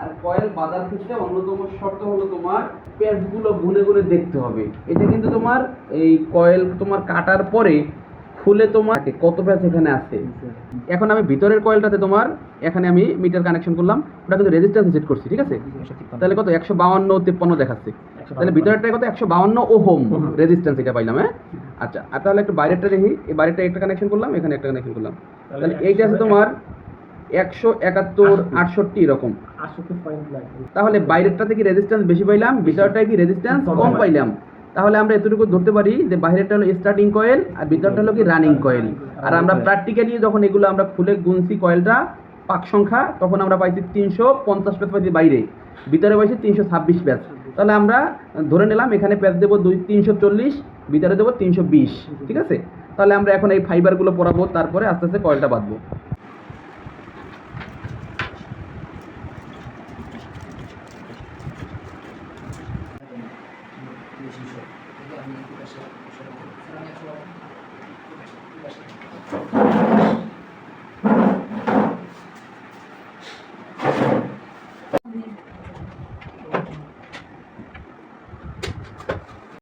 আর coil বাজার ক্ষেত্রে অন্যতম শর্ত হলো তোমার পেঁয়াজগুলো গুনে গুনে দেখতে হবে। এটা কিন্তু তোমার এই কয়েল তোমার কাটার পরে খুলে তোমার কত প্যাচ এখানে আছে? এখন আমি ভিতরের কয়েলটাতে তোমার এখানে আমি মিটার কানেকশন করলাম ওটা কিন্তু রেজিস্ট্যান্স সেট করছি ঠিক আছে? তাহলে কত? একশো বাউান্ন তিপ্পান্ন দেখাচ্ছে। তাহলে ভিতরেরটা কত? একশো বাউান্ন হোম রেজিস্ট্যান্স এটা পাইলাম হ্যাঁ? আচ্ছা আর তাহলে একটু বাইরেরটা দেখি এই বাইরেরটা একটা কানেকশন করলাম এখানে একটা কানেকশন করলাম। তাহলে এইটা আছে তোমার একশো একাত্তর আটষট্টি এরকম। তাহলে বাইরেরটাতে কি রেজিস্ট্যান্স বেশি পাইলাম? ভিতরটায় কি রেজিস্ট্যান্স কম পাইলাম। তাহলে আমরা এতটুকু ধরতে পারি যে বাইরেরটা হলো স্টার্টিং কয়েল আর ভিতরটা হলো কি রানিং কয়েল আর আমরা প্র্যাকটিক্যালি যখন এগুলো আমরা খুলে গুনছি কয়েলটা পাক সংখ্যা তখন আমরা পাইছি তিনশো পঞ্চাশ প্যাচ পাইছি বাইরে। ভিতরে পাইছি তিনশো ছাব্বিশ প্যাচ তাহলে আমরা ধরে নিলাম এখানে প্যাচ দেবো দুই তিনশো চল্লিশ ভিতরে দেবো তিনশো বিশ ঠিক আছে? তাহলে আমরা এখন এই ফাইবারগুলো পরাবো তারপরে আস্তে আস্তে কয়েলটা বাঁধবো। বেশি সব আমি